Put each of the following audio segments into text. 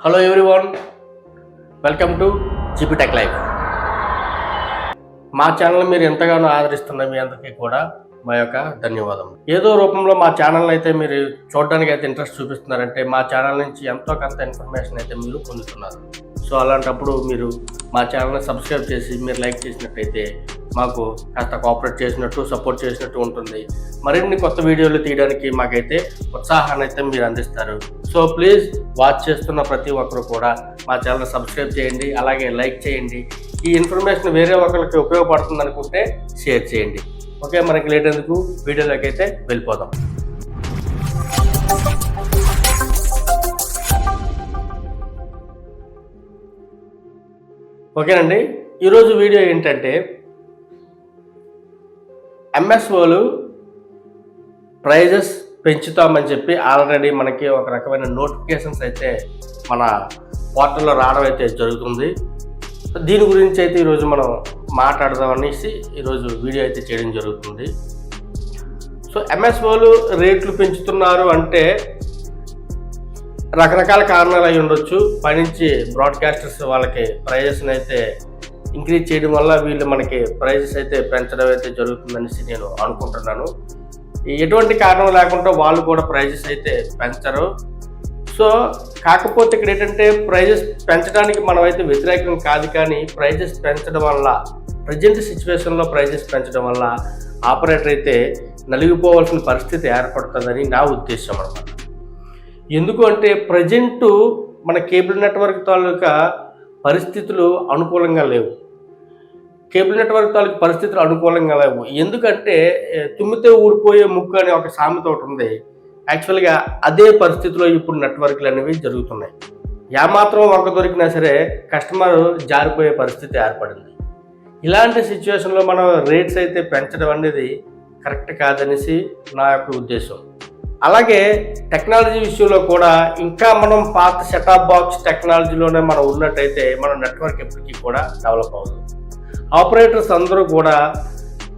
Hello everyone welcome to GP tech tech life మా channel మీరు ఎంతగానో ఆదరిస్తున్న మీ అందరికీ కూడా మా యొక్క ధన్యవాదం ఏదో రూపంలో మా ఛానల్ అయితే మీరు చూడడానికి అయితే ఇంట్రెస్ట్ చూపిస్తున్నారంటే మా ఛానల్ నుంచి ఎంతో కొంత ఇన్ఫర్మేషన్ అయితే మీరు పొందుతున్నారు. సో అలాంటప్పుడు మీరు మా ఛానల్ని సబ్స్క్రైబ్ చేసి మీరు లైక్ చేసినట్టయితే మాకు కాస్త కోఆపరేట్ చేసినట్టు సపోర్ట్ చేసినట్టు ఉంటుంది. మరిన్ని కొత్త వీడియోలు తీయడానికి మాకైతే ఉత్సాహాన్ని అయితే మీరు అందిస్తారు. సో ప్లీజ్ వాచ్ చేస్తున్న ప్రతి ఒక్కరు కూడా మా ఛానల్ సబ్స్క్రైబ్ చేయండి అలాగే లైక్ చేయండి. ఈ ఇన్ఫర్మేషన్ వేరే ఒకరికి ఉపయోగపడుతుంది అనుకుంటే షేర్ చేయండి. ఓకే మనకి లేట్ ఎందుకు? వీడియోలోకి అయితే వెళ్ళిపోదాం. ఓకేనండి ఈరోజు వీడియో ఏంటంటే ఎంఎస్ఓలు ప్రైజెస్ పెంచుతామని చెప్పి ఆల్రెడీ మనకి ఒక రకమైన నోటిఫికేషన్స్ అయితే మన పోర్టల్లో రావడం అయితే జరుగుతుంది. దీని గురించి అయితే ఈరోజు మనం మాట్లాడదాం అనేసి ఈరోజు వీడియో అయితే చేయడం జరుగుతుంది. సో ఎంఎస్ఓలు రేట్లు పెంచుతున్నారు అంటే రకరకాల కారణాలు అయి ఉండొచ్చు. పైనుంచి బ్రాడ్కాస్టర్స్ వాళ్ళకి ప్రైజెస్ని అయితే ఇంక్రీజ్ చేయడం వల్ల వీళ్ళు మనకి ప్రైజెస్ అయితే పెంచడం అయితే జరుగుతుందనేసి నేను అనుకుంటున్నాను. ఎటువంటి కారణం లేకుండా వాళ్ళు కూడా ప్రైజెస్ అయితే పెంచరు. సో కాకపోతే ఇక్కడ ఏంటంటే ప్రైజెస్ పెంచడానికి మనం అయితే వ్యతిరేకం కాదు కానీ ప్రైజెస్ పెంచడం వల్ల ప్రజెంట్ సిచ్యువేషన్లో ప్రైజెస్ పెంచడం వల్ల ఆపరేటర్ అయితే నలిగిపోవాల్సిన పరిస్థితి ఏర్పడుతుందని నా ఉద్దేశం అనమాట ఎందుకు అంటే ప్రజెంటు మన కేబుల్ నెట్వర్క్ తాలూకా పరిస్థితులు అనుకూలంగా లేవు. కేబుల్ నెట్వర్క్ తాలూకు పరిస్థితులు అనుకూలంగా లేవు. ఎందుకంటే తుమ్మితే ఊడిపోయే ముక్కు అనే ఒక సామెత ఒకటి ఉంది. యాక్చువల్గా అదే పరిస్థితిలో ఇప్పుడు నెట్వర్క్లు అనేవి జరుగుతున్నాయి. ఏమాత్రం ఒక దొరికినా సరే కస్టమర్ జారిపోయే పరిస్థితి ఏర్పడింది. ఇలాంటి సిచ్యువేషన్లో మనం రేట్స్ అయితే పెంచడం అనేది కరెక్ట్ కాదనేసి నా యొక్క ఉద్దేశం. అలాగే టెక్నాలజీ విషయంలో కూడా ఇంకా మనం పాత సెటాప్ బాక్స్ టెక్నాలజీలోనే మనం ఉన్నట్టయితే మన నెట్వర్క్ ఎప్పటికీ కూడా డెవలప్ అవుతుంది. ఆపరేటర్స్ అందరూ కూడా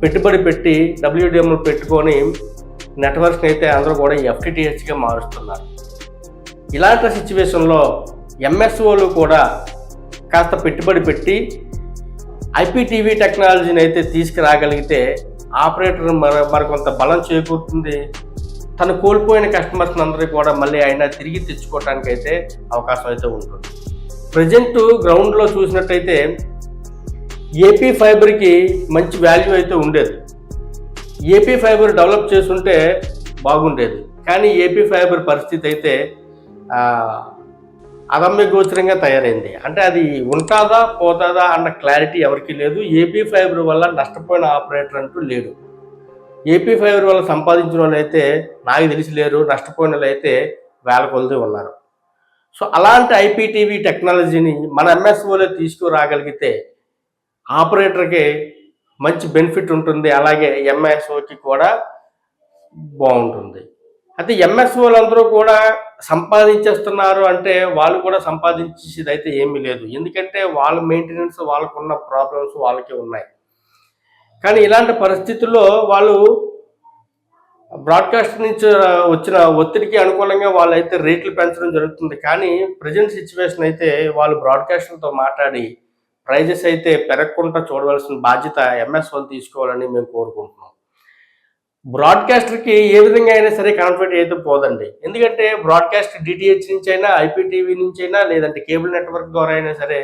పెట్టుబడి పెట్టి డబ్ల్యూడిఎంలు పెట్టుకొని నెట్వర్క్ని అయితే అందరూ కూడా ఎఫ్టిటిహెచ్గా మారుస్తున్నారు. ఇలాంటి సిచ్యువేషన్లో ఎంఎస్ఓలు కూడా కాస్త పెట్టుబడి పెట్టి ఐపీటీవీ టెక్నాలజీని అయితే తీసుకురాగలిగితే ఆపరేటర్ మరి మరికొంత బలం చేకూరుతుంది. తను కోల్పోయిన కస్టమర్స్ అందరూ కూడా మళ్ళీ ఆయన తిరిగి తెచ్చుకోవడానికి అయితే అవకాశం అయితే ఉంటుంది. ప్రజెంట్ గ్రౌండ్లో చూసినట్టయితే ఏపీ ఫైబర్కి మంచి వాల్యూ అయితే ఉండేది. ఏపీ ఫైబర్ డెవలప్ చేసుంటే బాగుండేది. కానీ ఏపీ ఫైబర్ పరిస్థితి అయితే అదమ్య గోచరంగా తయారైంది. అంటే అది ఉంటుందా పోతుందా అన్న క్లారిటీ ఎవరికీ లేదు. ఏపీ ఫైబర్ వల్ల నష్టపోయిన ఆపరేటర్ అంటూ లేడు. ఏపీ ఫైబర్ వల్ల సంపాదించిన వాళ్ళు అయితే నాకు తెలిసి లేరు నష్టపోయిన వాళ్ళు అయితే వేల కొలది ఉన్నారు. సో అలాంటి ఐపీటీవీ టెక్నాలజీని మన ఎంఎస్ఓలో తీసుకురాగలిగితే ఆపరేటర్కి మంచి బెనిఫిట్ ఉంటుంది అలాగే ఎంఎస్ఓకి కూడా బాగుంటుంది. అయితే ఎంఎస్ఓలు అందరూ కూడా సంపాదించేస్తున్నారు అంటే వాళ్ళు కూడా సంపాదించేది అయితే ఏమీ లేదు. ఎందుకంటే వాళ్ళ మెయింటెనెన్స్ వాళ్ళకున్న ప్రాబ్లమ్స్ వాళ్ళకే ఉన్నాయి. కానీ ఇలాంటి పరిస్థితుల్లో వాళ్ళు బ్రాడ్కాస్ట్ నుంచి వచ్చిన ఒత్తిడికి అనుకూలంగా వాళ్ళైతే రేట్లు పెంచడం జరుగుతుంది. కానీ ప్రజెంట్ సిచ్యువేషన్ అయితే వాళ్ళు బ్రాడ్కాస్టర్తో మాట్లాడి ప్రైజెస్ అయితే పెరగకుండా చూడవలసిన బాధ్యత ఎంఎస్ వాళ్ళు తీసుకోవాలని మేము కోరుకుంటున్నాం. బ్రాడ్కాస్టర్కి ఏ విధంగా అయినా సరే కాన్ఫిడెంట్ అయితే పోదండి. ఎందుకంటే బ్రాడ్కాస్ట్ డిటిహెచ్ నుంచి అయినా ఐపీటీవీ నుంచి అయినా లేదంటే కేబుల్ నెట్వర్క్ ద్వారా అయినా సరే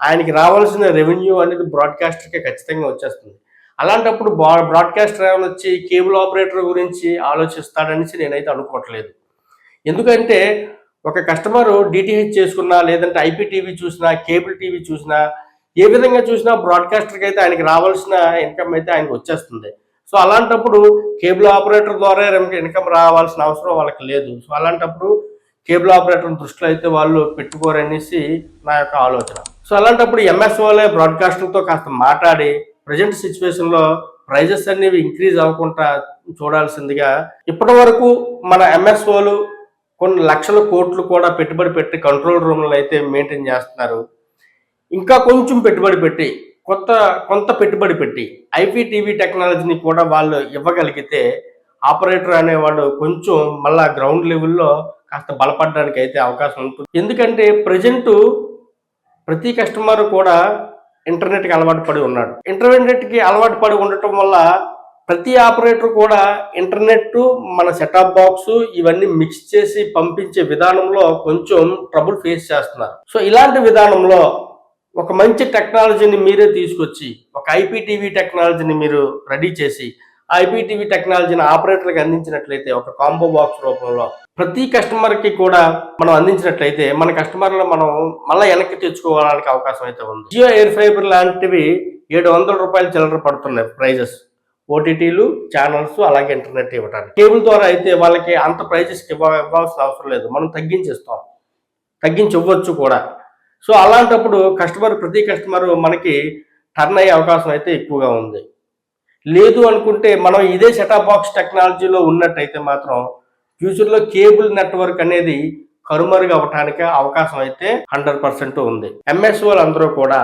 ఆయనకి రావాల్సిన రెవెన్యూ అనేది బ్రాడ్కాస్టర్కి ఖచ్చితంగా వచ్చేస్తుంది. అలాంటప్పుడు బ్రాడ్కాస్ట్ బ్రాడ్కాస్టర్ వచ్చి కేబుల్ ఆపరేటర్ గురించి ఆలోచిస్తాడనేసి నేనైతే అనుకోవట్లేదు. ఎందుకంటే ఒక కస్టమర్ డిటిహెచ్ చేసుకున్నా లేదంటే ఐపీటీవీ చూసినా కేబుల్ టీవీ చూసినా ఏ విధంగా చూసినా బ్రాడ్కాస్టర్కి అయితే ఆయనకి రావాల్సిన ఇన్కమ్ అయితే ఆయనకు వచ్చేస్తుంది. సో అలాంటప్పుడు కేబుల్ ఆపరేటర్ ద్వారా ఇన్కమ్ రావాల్సిన అవసరం వాళ్ళకి లేదు. సో అలాంటప్పుడు కేబుల్ ఆపరేటర్ దృష్టిలో అయితే వాళ్ళు పెట్టుకోరనేసి నా యొక్క ఆలోచన. సో అలాంటప్పుడు ఎంఎస్ఓలే బ్రాడ్కాస్టర్తో కాస్త మాట్లాడి ప్రజెంట్ సిచ్యువేషన్లో ప్రైజెస్ అనేవి ఇంక్రీజ్ అవ్వకుండా చూడాల్సిందిగా ఇప్పటి వరకు మన ఎంఎస్ఓలు కొన్ని లక్షల కోట్లు కూడా పెట్టుబడి పెట్టి కంట్రోల్ రూమ్లను అయితే మెయింటైన్ చేస్తున్నారు. ఇంకా కొంచెం పెట్టుబడి పెట్టి కొత్త కొంత పెట్టుబడి పెట్టి ఐపీటీవీ టెక్నాలజీని కూడా వాళ్ళు ఇవ్వగలిగితే ఆపరేటర్ అనేవాడు కొంచెం మళ్ళా గ్రౌండ్ లెవెల్లో కాస్త బలపడడానికి అయితే అవకాశం ఉంటుంది. ఎందుకంటే ప్రజెంట్ ప్రతి కస్టమర్ కూడా ఇంటర్నెట్కి అలవాటు పడి ఉన్నాడు. ఇంటర్నెట్కి అలవాటు పడి ఉండటం వల్ల ప్రతి ఆపరేటర్ కూడా ఇంటర్నెట్ మన సెటాప్ బాక్స్ ఇవన్నీ మిక్స్ చేసి పంపించే విధానంలో కొంచెం ట్రబుల్ ఫేస్ చేస్తున్నారు. సో ఇలాంటి విధానంలో ఒక మంచి టెక్నాలజీని మీరే తీసుకొచ్చి ఒక ఐపీటీవీ టెక్నాలజీని మీరు రెడీ చేసి ఐబీటీవీ ఐపీటీవీ టెక్నాలజీని ఆపరేటర్కి అందించినట్లయితే ఒక కాంబో బాక్స్ రూపంలో ప్రతి కస్టమర్కి కూడా మనం అందించినట్లయితే మన కస్టమర్లు మనం మళ్ళీ వెనక్కి తెచ్చుకోవడానికి అవకాశం అయితే ఉంది. జియో ఎయిర్ ఫైబర్ లాంటివి ఏడు వందల రూపాయలు చిల్లర పడుతున్నాయి ప్రైజెస్. ఓటీటీలు ఛానల్స్ అలాగే ఇంటర్నెట్ ఇవ్వడానికి కేబుల్ ద్వారా అయితే వాళ్ళకి అంత ప్రైజెస్కి ఇవ్వ ఇవ్వాల్సిన అవసరం లేదు. మనం తగ్గించేస్తాం. తగ్గించి ఇవ్వచ్చు కూడా. సో అలాంటప్పుడు కస్టమర్ ప్రతి కస్టమర్ మనకి టర్న్ అయ్యే అవకాశం అయితే ఎక్కువగా ఉంది. లేదు అనుకుంటే మనం ఇదే సెటప్ బాక్స్ టెక్నాలజీలో ఉన్నట్టయితే మాత్రం ఫ్యూచర్లో కేబుల్ నెట్వర్క్ అనేది కరుమరుగు అవటానికి అవకాశం అయితే హండ్రెడ్ పర్సెంట్ ఉంది. ఎంఎస్ఓలు అందరూ కూడా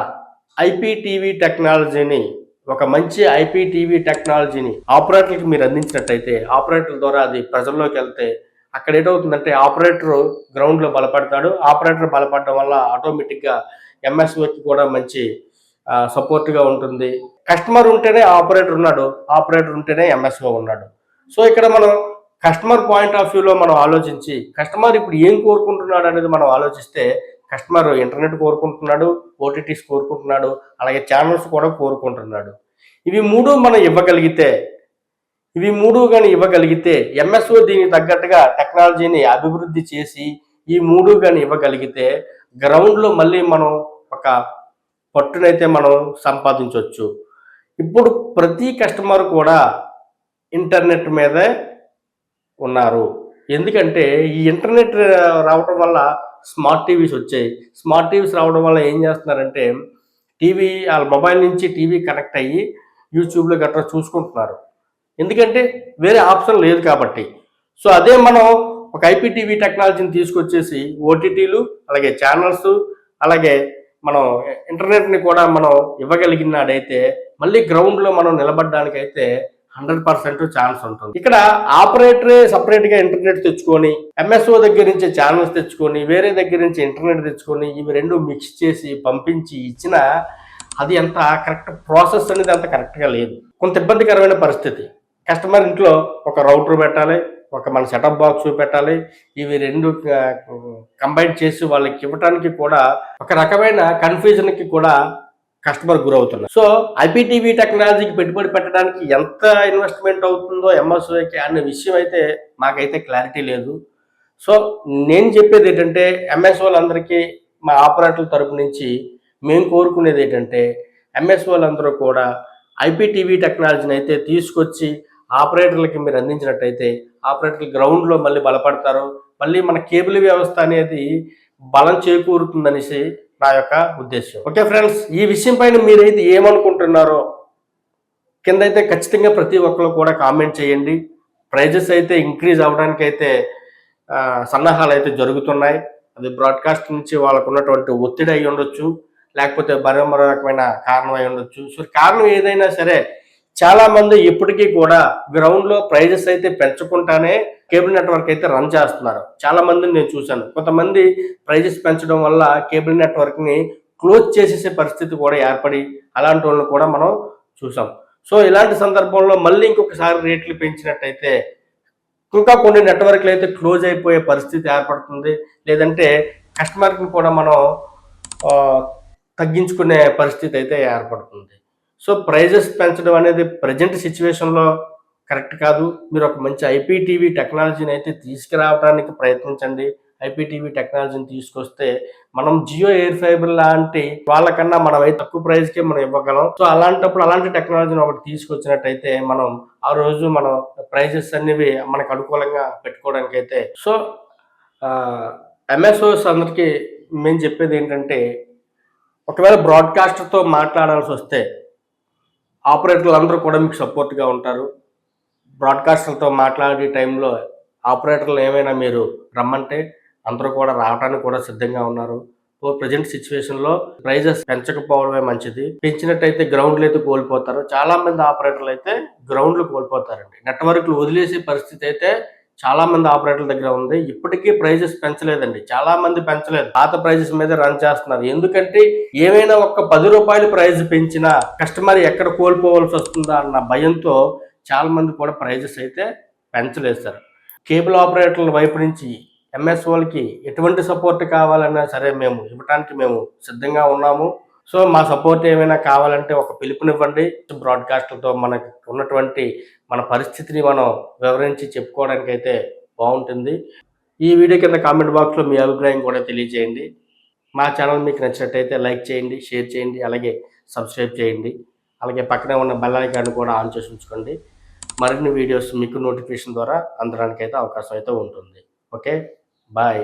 ఐపీటీవీ టెక్నాలజీని ఒక మంచి ఐపీటీవీ టెక్నాలజీని ఆపరేటర్కి మీరు అందించినట్టయితే ఆపరేటర్ ద్వారా అది ప్రజల్లోకి వెళ్తే అక్కడ ఏటవుతుందంటే ఆపరేటర్ గ్రౌండ్లో బలపడతాడు. ఆపరేటర్ బలపడడం వల్ల ఆటోమేటిక్గా ఎంఎస్ఓకి కూడా మంచి సపోర్ట్గా ఉంటుంది. కస్టమర్ ఉంటేనే ఆపరేటర్ ఉన్నాడు ఆపరేటర్ ఉంటేనే ఎంఎస్ఓ ఉన్నాడు. సో ఇక్కడ మనం కస్టమర్ పాయింట్ ఆఫ్ వ్యూలో మనం ఆలోచించి కస్టమర్ ఇప్పుడు ఏం కోరుకుంటున్నాడు అనేది మనం ఆలోచిస్తే కస్టమర్ ఇంటర్నెట్ కోరుకుంటున్నాడు ఓటీటీస్ కోరుకుంటున్నాడు అలాగే ఛానల్స్ కూడా కోరుకుంటున్నాడు. ఇవి మూడు మనం ఇవ్వగలిగితే ఇవి మూడు కానీ ఇవ్వగలిగితే ఎంఎస్ఓ దీనికి తగ్గట్టుగా టెక్నాలజీని అభివృద్ధి చేసి ఈ మూడు కానీ ఇవ్వగలిగితే గ్రౌండ్లో మళ్ళీ మనం ఒక పట్టునైతే మనం సంపాదించవచ్చు ఇప్పుడు ప్రతి కస్టమర్ కూడా ఇంటర్నెట్ మీదే ఉన్నారు. ఎందుకంటే ఈ ఇంటర్నెట్ రావడం వల్ల స్మార్ట్ టీవీస్ వచ్చాయి. స్మార్ట్ టీవీస్ రావడం వల్ల ఏం చేస్తున్నారంటే టీవీ వాళ్ళ మొబైల్ నుంచి టీవీ కనెక్ట్ అయ్యి యూట్యూబ్లో గట్రా చూసుకుంటున్నారు. ఎందుకంటే వేరే ఆప్షన్ లేదు కాబట్టి. సో అదే మనం ఒక ఐపీటీవీ టెక్నాలజీని తీసుకొచ్చేసి ఓటీటీలు అలాగే ఛానల్స్ అలాగే మనం ఇంటర్నెట్ని కూడా మనం ఇవ్వగలిగినాడైతే మళ్ళీ గ్రౌండ్లో మనం నిలబడడానికైతే హండ్రెడ్ పర్సెంట్ ఛాన్స్ ఉంటుంది. ఇక్కడ ఆపరేటరే సపరేట్గా ఇంటర్నెట్ తెచ్చుకొని ఎంఎస్ఓ దగ్గర నుంచి ఛానల్స్ తెచ్చుకొని వేరే దగ్గర నుంచి ఇంటర్నెట్ తెచ్చుకొని ఇవి రెండు మిక్స్ చేసి పంపించి ఇచ్చిన అది అంత కరెక్ట్ ప్రాసెస్ అనేది అంత కరెక్ట్గా లేదు. కొంత ఇబ్బందికరమైన పరిస్థితి. కస్టమర్ ఇంట్లో ఒక రౌటర్ పెట్టాలి ఒక మన సెటప్ బాక్స్ పెట్టాలి ఇవి రెండు కంబైన్ చేసి వాళ్ళకి ఇవ్వటానికి కూడా ఒక రకమైన కన్ఫ్యూజన్కి కూడా కస్టమర్ గురవుతున్నారు. సో ఐపీటీవీ టెక్నాలజీకి పెట్టుబడి పెట్టడానికి ఎంత ఇన్వెస్ట్మెంట్ అవుతుందో ఎంఎస్ఓకి అనే విషయం అయితే మాకైతే క్లారిటీ లేదు. సో నేను చెప్పేది ఏంటంటే ఎంఎస్ఓలందరికీ మా ఆపరేటర్ల తరపు నుంచి మేము కోరుకునేది ఏంటంటే ఎంఎస్ఓలందరూ కూడా ఐపీటీవీ టెక్నాలజీని అయితే తీసుకొచ్చి ఆపరేటర్లకి మీరు అందించినట్టయితే ఆపరేటర్లు గ్రౌండ్లో మళ్ళీ బలపడతారు. మళ్ళీ మన కేబుల్ వ్యవస్థ అనేది బలం చేకూరుతుందనేసి నా యొక్క ఉద్దేశం. ఓకే ఫ్రెండ్స్ ఈ విషయం పైన మీరైతే ఏమనుకుంటున్నారో కింద అయితే ఖచ్చితంగా ప్రతి ఒక్కరు కూడా కామెంట్ చేయండి. ప్రైజెస్ అయితే ఇంక్రీజ్ అవడానికి అయితే సన్నాహాలు అయితే జరుగుతున్నాయి. అది బ్రాడ్కాస్ట్ నుంచి వాళ్ళకు ఉన్నటువంటి ఒత్తిడి అయి ఉండొచ్చు. లేకపోతే మరో మరో రకమైన కారణం అయి ఉండొచ్చు. సో కారణం ఏదైనా సరే చాలా మంది ఇప్పటికీ కూడా గ్రౌండ్లో ప్రైజెస్ అయితే పెంచకుండానే కేబుల్ నెట్వర్క్ అయితే రన్ చేస్తున్నారు. చాలా మందిని నేను చూశాను. కొంతమంది ప్రైజెస్ పెంచడం వల్ల కేబుల్ నెట్వర్క్ని క్లోజ్ చేసేసే పరిస్థితి కూడా ఏర్పడి అలాంటి వాళ్ళని కూడా మనం చూసాం సో ఇలాంటి సందర్భంలో మళ్ళీ ఇంకొకసారి రేట్లు పెంచినట్టయితే ఇంకా కొన్ని నెట్వర్క్లు అయితే క్లోజ్ అయిపోయే పరిస్థితి ఏర్పడుతుంది. లేదంటే కస్టమర్కి కూడా మనం తగ్గించుకునే పరిస్థితి అయితే ఏర్పడుతుంది. సో ప్రైజెస్ పెంచడం అనేది ప్రజెంట్ సిచ్యువేషన్లో కరెక్ట్ కాదు. మీరు ఒక మంచి ఐపీటీవీ టెక్నాలజీని అయితే తీసుకురావడానికి ప్రయత్నించండి. ఐపీటీవీ టెక్నాలజీని తీసుకొస్తే మనం జియో ఎయిర్ ఫైబర్ లాంటి వాళ్ళకన్నా మనం అయితే తక్కువ ప్రైస్కే మనం ఇవ్వగలం. సో అలాంటప్పుడు అలాంటి టెక్నాలజీని ఒకటి తీసుకొచ్చినట్టయితే మనం ఆ రోజు మనం ప్రైజెస్ అనేవి మనకు అనుకూలంగా పెట్టుకోవడానికి అయితే సో ఎంఎస్ఓస్ అందరికీ మేము చెప్పేది ఏంటంటే ఒకవేళ బ్రాడ్కాస్టర్తో మాట్లాడాల్సి వస్తే ఆపరేటర్లు అందరూ కూడా మీకు సపోర్ట్గా ఉంటారు. బ్రాడ్కాస్టర్లతో మాట్లాడే టైంలో ఆపరేటర్లు ఏమైనా మీరు రమ్మంటే అందరూ కూడా రావడానికి కూడా సిద్ధంగా ఉన్నారు. ఓ ప్రజెంట్ సిచ్యువేషన్లో ప్రైజెస్ పెంచకపోవడమే మంచిది. పెంచినట్టయితే గ్రౌండ్లు అయితే కోల్పోతారు. చాలా మంది ఆపరేటర్లు అయితే గ్రౌండ్లు కోల్పోతారండి. నెట్వర్క్లు వదిలేసే పరిస్థితి అయితే చాలా మంది ఆపరేటర్ల దగ్గర ఉంది. ఇప్పటికీ ప్రైజెస్ పెంచలేదండి. చాలా మంది పెంచలేదు. పాత ప్రైజెస్ మీద రన్ చేస్తున్నారు. ఎందుకంటే ఏమైనా ఒక్క పది రూపాయలు ప్రైజ్ పెంచినా కస్టమర్ ఎక్కడ కోల్పోవాల్సి వస్తుందా అన్న భయంతో చాలా మంది కూడా ప్రైజెస్ అయితే పెంచలేదు సార్. కేబుల్ ఆపరేటర్ల వైపు నుంచి ఎంఎస్ఓలకి ఎటువంటి సపోర్ట్ కావాలన్నా సరే మేము ఇవ్వడానికి మేము సిద్ధంగా ఉన్నాము. సో మా సపోర్ట్ ఏమైనా కావాలంటే ఒక పిలుపునివ్వండి. బ్రాడ్కాస్ట్లతో మనకు ఉన్నటువంటి మన పరిస్థితిని మనం వివరించి చెప్పుకోవడానికి అయితే బాగుంటుంది. ఈ వీడియో కింద కామెంట్ బాక్స్లో మీ అభిప్రాయం కూడా తెలియజేయండి. మా ఛానల్ మీకు నచ్చినట్టయితే లైక్ చేయండి షేర్ చేయండి అలాగే సబ్స్క్రైబ్ చేయండి. అలాగే పక్కనే ఉన్న బెల్లైకాన్ని కూడా ఆన్ చేసి ఉంచుకోండి. మరిన్ని వీడియోస్ మీకు నోటిఫికేషన్ ద్వారా అందడానికైతే అవకాశం అయితే ఉంటుంది. ఓకే? బాయ్.